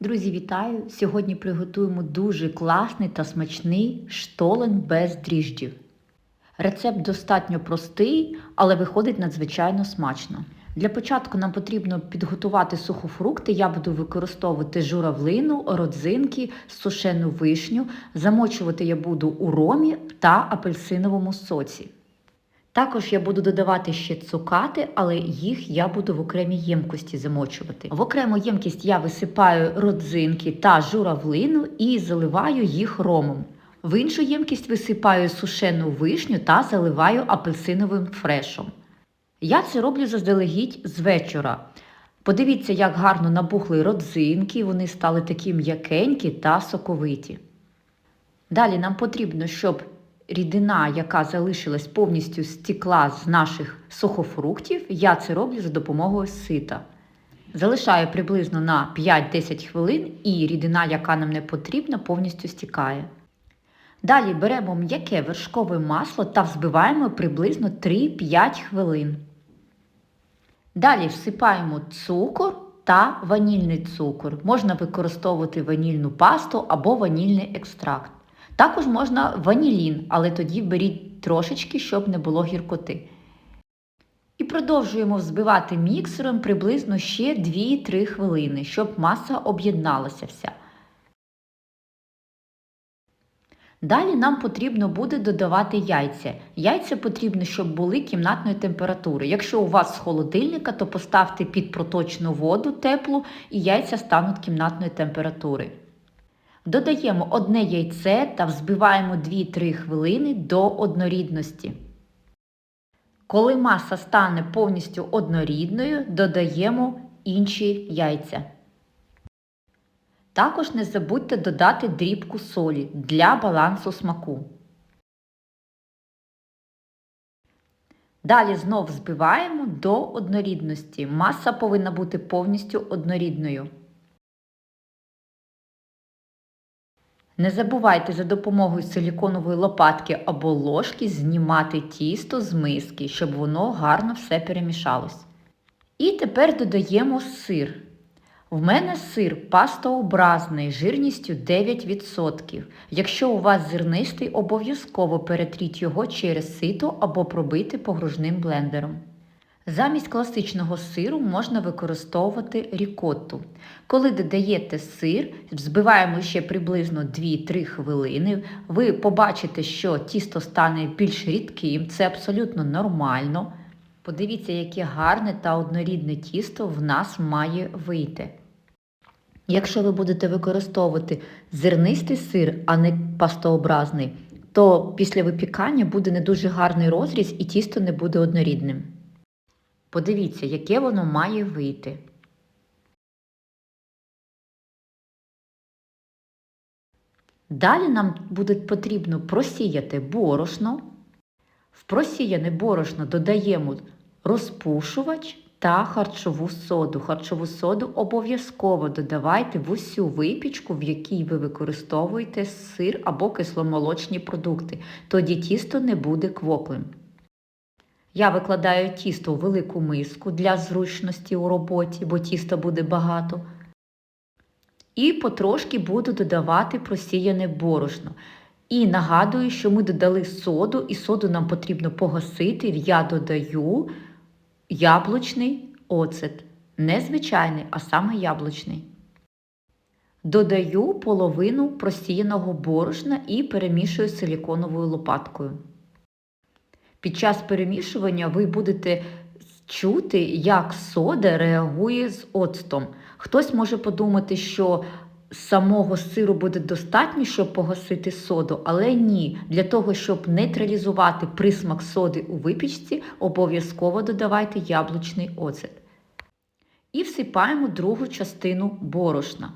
Друзі, вітаю! Сьогодні приготуємо дуже класний та смачний штолен без дріжджів. Рецепт достатньо простий, але виходить надзвичайно смачно. Для початку нам потрібно підготувати сухофрукти. Я буду використовувати журавлину, родзинки, сушену вишню. Замочувати я буду у ромі та апельсиновому соці. Також я буду додавати ще цукати, але їх я буду в окремій ємкості замочувати. В окрему ємкість я висипаю родзинки та журавлину і заливаю їх ромом. В іншу ємкість висипаю сушену вишню та заливаю апельсиновим фрешом. Я це роблю заздалегідь з вечора. Подивіться, як гарно набухли родзинки, вони стали такі м'якенькі та соковиті. Далі нам потрібно, щоб рідина, яка залишилась повністю стікла з наших сухофруктів, я це роблю за допомогою сита. Залишаю приблизно на 5-10 хвилин і рідина, яка нам не потрібна, повністю стікає. Далі беремо м'яке вершкове масло та взбиваємо приблизно 3-5 хвилин. Далі всипаємо цукор та ванільний цукор. Можна використовувати ванільну пасту або ванільний екстракт. Також можна ванілін, але тоді беріть трошечки, щоб не було гіркоти. І продовжуємо взбивати міксером приблизно ще 2-3 хвилини, щоб маса об'єдналася вся. Далі нам потрібно буде додавати яйця. Яйця потрібно, щоб були кімнатної температури. Якщо у вас з холодильника, то поставте під проточну воду теплу і яйця стануть кімнатної температури. Додаємо одне яйце та взбиваємо 2-3 хвилини до однорідності. Коли маса стане повністю однорідною, додаємо інші яйця. Також не забудьте додати дрібку солі для балансу смаку. Далі знов збиваємо до однорідності. Маса повинна бути повністю однорідною. Не забувайте за допомогою силіконової лопатки або ложки знімати тісто з миски, щоб воно гарно все перемішалось. І тепер додаємо сир. В мене сир пастообразний жирністю 9%. Якщо у вас зернистий, обов'язково перетріть його через сито або пробити погружним блендером. Замість класичного сиру можна використовувати рікотту. Коли додаєте сир, взбиваємо ще приблизно 2-3 хвилини, ви побачите, що тісто стане більш рідким, це абсолютно нормально. Подивіться, яке гарне та однорідне тісто в нас має вийти. Якщо ви будете використовувати зернистий сир, а не пастообразний, то після випікання буде не дуже гарний розріз і тісто не буде однорідним. Подивіться, яке воно має вийти. Далі нам буде потрібно просіяти борошно. В просіяне борошно додаємо розпушувач та харчову соду. Харчову соду обов'язково додавайте в усю випічку, в якій ви використовуєте сир або кисломолочні продукти. Тоді тісто не буде квоклим. Я викладаю тісто у велику миску для зручності у роботі, бо тіста буде багато. І потрошки буду додавати просіяне борошно. І нагадую, що ми додали соду, і соду нам потрібно погасити. Я додаю яблучний оцет. Не звичайний, а саме яблучний. Додаю половину просіяного борошна і перемішую силіконовою лопаткою. Під час перемішування ви будете чути, як сода реагує з оцтом. Хтось може подумати, що самого сиру буде достатньо, щоб погасити соду, але ні. Для того, щоб нейтралізувати присмак соди у випічці, обов'язково додавайте яблучний оцет. І всипаємо другу частину борошна.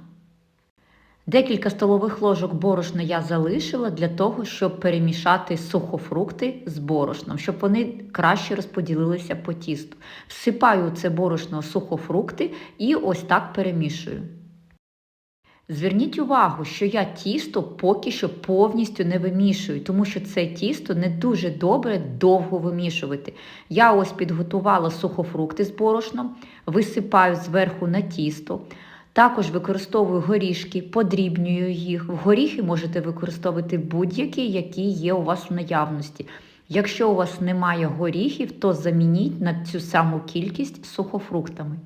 Декілька столових ложок борошна я залишила для того, щоб перемішати сухофрукти з борошном, щоб вони краще розподілилися по тісту. Всипаю це борошно сухофрукти і ось так перемішую. Зверніть увагу, що я тісто поки що повністю не вимішую, тому що це тісто не дуже добре довго вимішувати. Я ось підготувала сухофрукти з борошном, висипаю зверху на тісто. Також використовую горішки, подрібнюю їх. В горіхи можете використовувати будь-які, які є у вас в наявності. Якщо у вас немає горіхів, то замініть на цю саму кількість сухофруктами.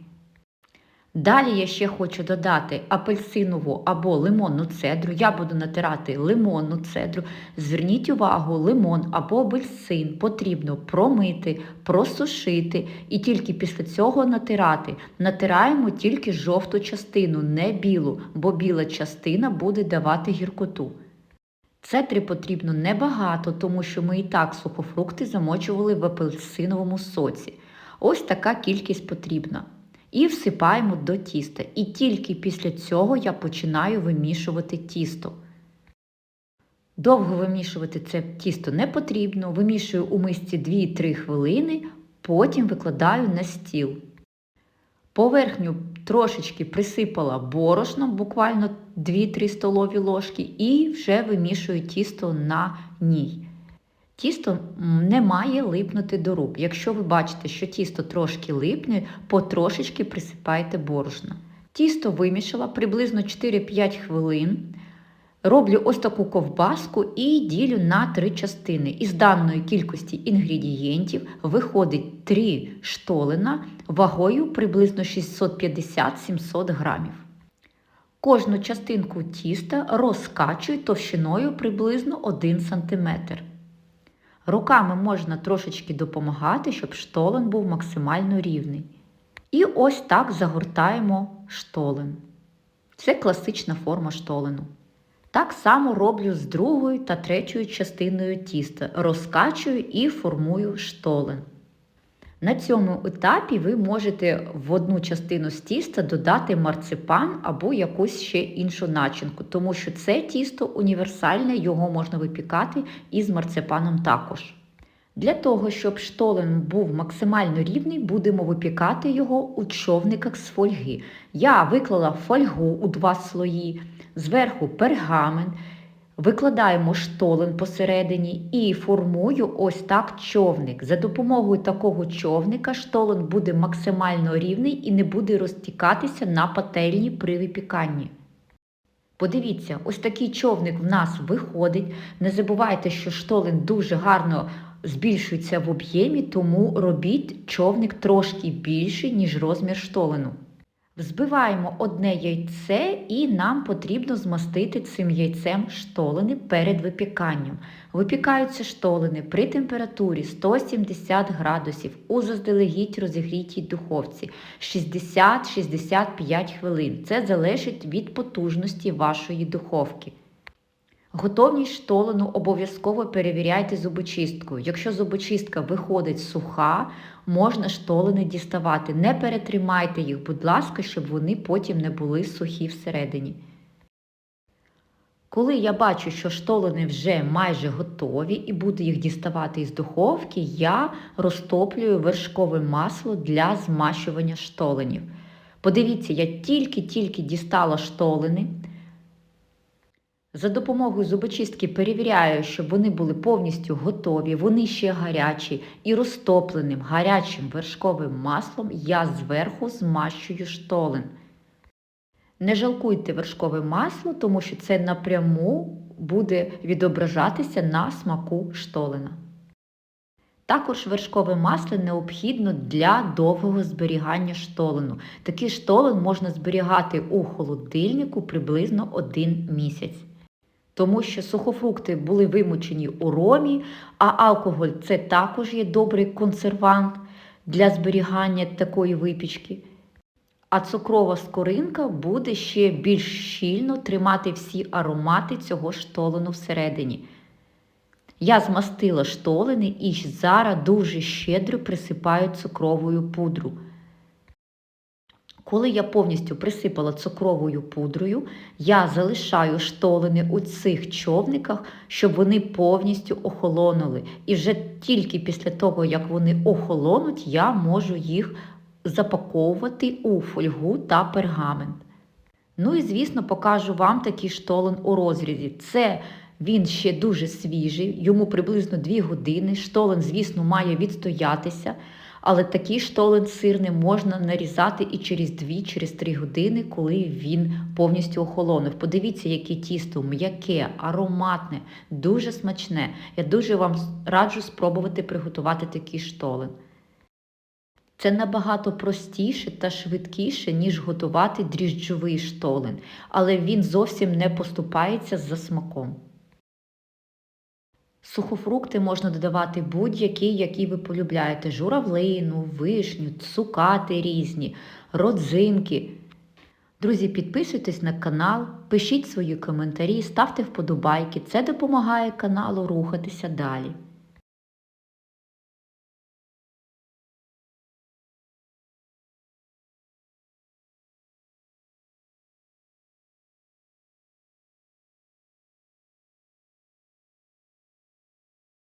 Далі я ще хочу додати апельсинову або лимонну цедру. Я буду натирати лимонну цедру. Зверніть увагу, лимон або апельсин потрібно промити, просушити і тільки після цього натирати. Натираємо тільки жовту частину, не білу, бо біла частина буде давати гіркоту. Цедри потрібно небагато, тому що ми і так сухофрукти замочували в апельсиновому соці. Ось така кількість потрібна. І всипаємо до тіста. І тільки після цього я починаю вимішувати тісто. Довго вимішувати це тісто не потрібно. Вимішую у мисці 2-3 хвилини, потім викладаю на стіл. Поверхню трошечки присипала борошном, буквально 2-3 столові ложки, і вже вимішую тісто на ній. Тісто не має липнути до рук. Якщо ви бачите, що тісто трошки липне, потрошечки присипайте борошна. Тісто вимішала приблизно 4-5 хвилин. Роблю ось таку ковбаску і ділю на три частини. Із даної кількості інгредієнтів виходить 3 штолина вагою приблизно 650-700 грамів. Кожну частинку тіста розкачую товщиною приблизно 1 см. Руками можна трошечки допомагати, щоб штолен був максимально рівний. І ось так загортаємо штолен. Це класична форма штолену. Так само роблю з другою та третьою частиною тіста. Розкачую і формую штолен. На цьому етапі ви можете в одну частину з тіста додати марципан або якусь ще іншу начинку, тому що це тісто універсальне, його можна випікати із марципаном також. Для того, щоб штолен був максимально рівний, будемо випікати його у човниках з фольги. Я виклала фольгу у два слої, зверху пергамент, Викладаємо штолен посередині і формую ось так човник. За допомогою такого човника штолен буде максимально рівний і не буде розтікатися на пательні при випіканні. Подивіться, ось такий човник в нас виходить. Не забувайте, що штолен дуже гарно збільшується в об'ємі, тому робіть човник трошки більший, ніж розмір штолену. Взбиваємо одне яйце і нам потрібно змастити цим яйцем штолени перед випіканням. Випікаються штолени при температурі 170 градусів у заздалегідь розігрітій духовці 60-65 хвилин. Це залежить від потужності вашої духовки. Готовність штолену обов'язково перевіряйте зубочисткою. Якщо зубочистка виходить суха, можна штолени діставати. Не перетримайте їх, будь ласка, щоб вони потім не були сухі всередині. Коли я бачу, що штолени вже майже готові і буду їх діставати із духовки, я розтоплюю вершкове масло для змащування штоленів. Подивіться, я тільки-тільки дістала штолени. За допомогою зубочистки перевіряю, щоб вони були повністю готові, вони ще гарячі і розтопленим гарячим вершковим маслом я зверху змащую штолен. Не жалкуйте вершкове масло, тому що це напряму буде відображатися на смаку штолена. Також вершкове масло необхідно для довгого зберігання штолену. Такий штолен можна зберігати у холодильнику приблизно один місяць тому що сухофрукти були вимочені у ромі, а алкоголь це також є добрий консервант для зберігання такої випічки. А цукрова скоринка буде ще більш щільно тримати всі аромати цього штолену всередині. Я змастила штолени і зараз дуже щедро присипаю цукровою пудру. Коли я повністю присипала цукровою пудрою, я залишаю штолени у цих човниках, щоб вони повністю охолонули. І вже тільки після того, як вони охолонуть, я можу їх запаковувати у фольгу та пергамент. Ну і, звісно, покажу вам такий штолен у розрізі. Це він ще дуже свіжий, йому приблизно 2 години. Штолен, звісно, має відстоятися. Але такий штолен сирний можна нарізати і через 2-3 години, коли він повністю охолонув. Подивіться, яке тісто м'яке, ароматне, дуже смачне. Я дуже вам раджу спробувати приготувати такий штолен. Це набагато простіше та швидкіше, ніж готувати дріжджовий штолен, але він зовсім не поступається за смаком. Сухофрукти можна додавати будь-які, які ви полюбляєте: журавлину, вишню, цукати різні, родзинки. Друзі, підписуйтесь на канал, пишіть свої коментарі, ставте вподобайки. Це допомагає каналу рухатися далі.